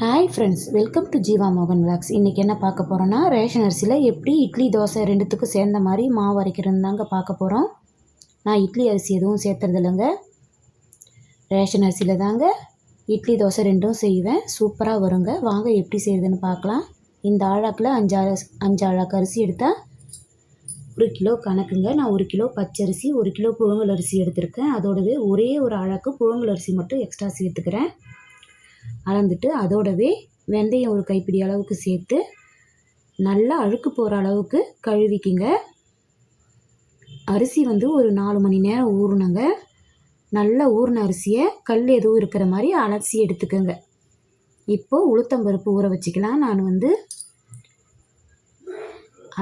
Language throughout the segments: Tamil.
Hi friends welcome to Jeeva மோகன் விளாக்ஸ் இன்றைக்கி என்ன பார்க்க போகிறோன்னா ரேஷன் அரிசியில் எப்படி இட்லி தோசை ரெண்டுத்துக்கும் சேர்ந்த மாதிரி மாவு அரைக்கிறது தாங்க பார்க்க போகிறோம் நான் இட்லி அரிசி எதுவும் சேர்த்துறது இல்லைங்க. ரேஷன் அரிசியில் தாங்க இட்லி தோசை ரெண்டும் செய்வேன். சூப்பராக வருங்க. வாங்க எப்படி செய்யுதுன்னு பார்க்கலாம். இந்த ஆழாக்கில் அஞ்சு அஞ்சு ஆழாக்கு அரிசி எடுத்தால் ஒரு கிலோ கணக்குங்க. நான் ஒரு கிலோ பச்சரிசி ஒரு கிலோ புழுங்கல் அரிசி எடுத்திருக்கேன். அதோடவே ஒரே ஒரு அழகு புழுங்கல் அரிசி மட்டும் எக்ஸ்ட்ரா சேர்த்துக்கிறேன். அளந்துட்டு அதோடவே வெந்தயம் ஒரு கைப்பிடி அளவுக்கு சேர்த்து நல்லா அழுக்கு போகிற அளவுக்கு கழுவிக்கிங்க. அரிசி வந்து ஒரு நாலு மணி நேரம் ஊறணுங்க. நல்லா ஊறின அரிசியை கல் எதுவும் இருக்கிற மாதிரி அலசி எடுத்துக்கோங்க. இப்போது உளுத்தம்பருப்பு ஊற வச்சுக்கலாம். நான் வந்து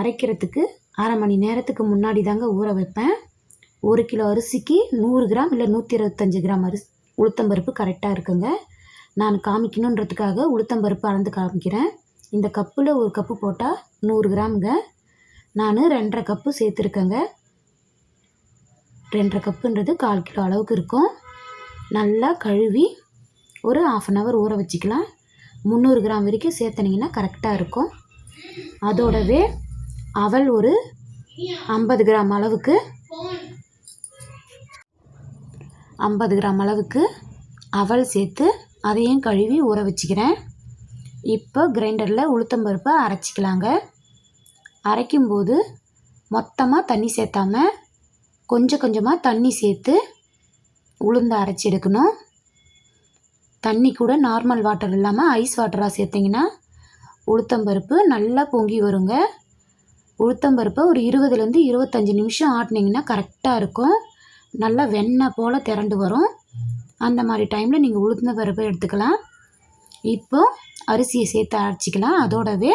அரைக்கிறதுக்கு அரை மணி நேரத்துக்கு முன்னாடி தாங்க ஊற வைப்பேன். ஒரு கிலோ அரிசிக்கு நூறு கிராம் இல்லை நூற்றி இருபத்தஞ்சி கிராம் அரிசி உளுத்தம்பருப்பு கரெக்டாக இருக்குங்க. நான் காமிக்கணுன்றதுக்காக உளுத்தம்பருப்பு அளந்து காமிக்கிறேன். இந்த கப்பில் ஒரு கப்பு போட்டால் நூறு கிராமுங்க. நான் ரெண்டரை கப்பு சேர்த்துருக்கேங்க. ரெண்டரை கப்புன்றது கால் கிலோ அளவுக்கு இருக்கும். நல்லா கழுவி ஒரு ஆஃப் அன் ஹவர் ஊற வச்சுக்கலாம். முந்நூறு கிராம் வரைக்கும் சேர்த்துனீங்கன்னா கரெக்டாக இருக்கும். அதோடவே அவல் ஒரு ஐம்பது கிராம் அளவுக்கு ஐம்பது கிராம் அளவுக்கு அவல் சேர்த்து அதையும் கழுவி ஊற வச்சுக்கிறேன். இப்போ கிரைண்டரில் உளுத்தம்பருப்பை அரைச்சிக்கலாங்க. அரைக்கும்போது மொத்தமாக தண்ணி சேர்த்தாம கொஞ்சம் கொஞ்சமாக தண்ணி சேர்த்து உளுந்து அரைச்சி எடுக்கணும். தண்ணி கூட நார்மல் வாட்டர் இல்லாமல் ஐஸ் வாட்டராக சேர்த்திங்கன்னா உளுத்தம்பருப்பு நல்லா பொங்கி வருங்க. உளுத்தம்பருப்பை ஒரு இருபதுலேருந்து இருபத்தஞ்சி நிமிஷம் ஆட்டினீங்கன்னா கரெக்டாக இருக்கும். நல்லா வெண்ணெய் போல் திரண்டு வரும். அந்த மாதிரி டைமில் நீங்கள் உளுந்த பருப்பை எடுத்துக்கலாம். இப்போ அரிசியை சேர்த்து அரைச்சிக்கலாம். அதோடவே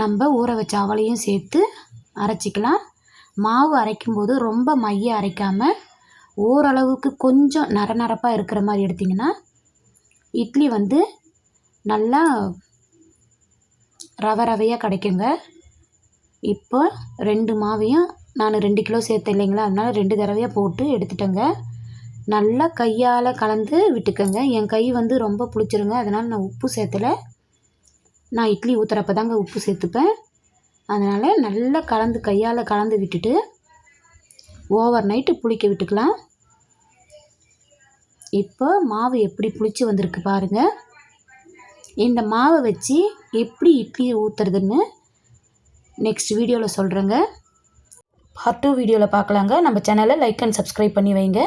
நம்ம ஊற வச்ச அவளையும் சேர்த்து அரைச்சிக்கலாம். மாவு அரைக்கும்போது ரொம்ப மைய அரைக்காமல் ஓரளவுக்கு கொஞ்சம் நர நரப்பாக இருக்கிற மாதிரி எடுத்திங்கன்னா இட்லி வந்து நல்லா ரவை ரவையாக கிடைக்குங்க. இப்போ ரெண்டு மாவையும் நான் ரெண்டு கிலோ சேர்த்தேன் இல்லைங்களா? அதனால் ரெண்டு தடவையாக போட்டு எடுத்துட்டேங்க. நல்லா கையால் கலந்து விட்டுக்கோங்க. என் கை வந்து ரொம்ப பிடிச்சிருங்க அதனால் நான் உப்பு சேர்த்தலை. நான் இட்லி ஊற்றுறப்ப தாங்க உப்பு சேர்த்துப்பேன். அதனால் நல்லா கலந்து கையால் கலந்து விட்டுட்டு ஓவர் நைட்டு புளிக்க விட்டுக்கலாம். இப்போ மாவு எப்படி புளிச்சு வந்திருக்கு பாருங்கள் இந்த மாவை வச்சு எப்படி இட்லி ஊற்றுறதுன்னு நெக்ஸ்ட் வீடியோவில் சொல்கிறேங்க பார்ட் டூ வீடியோவில் பார்க்கலாங்க. நம்ம சேனலை லைக் அண்ட் சப்ஸ்கிரைப் பண்ணி வைங்க.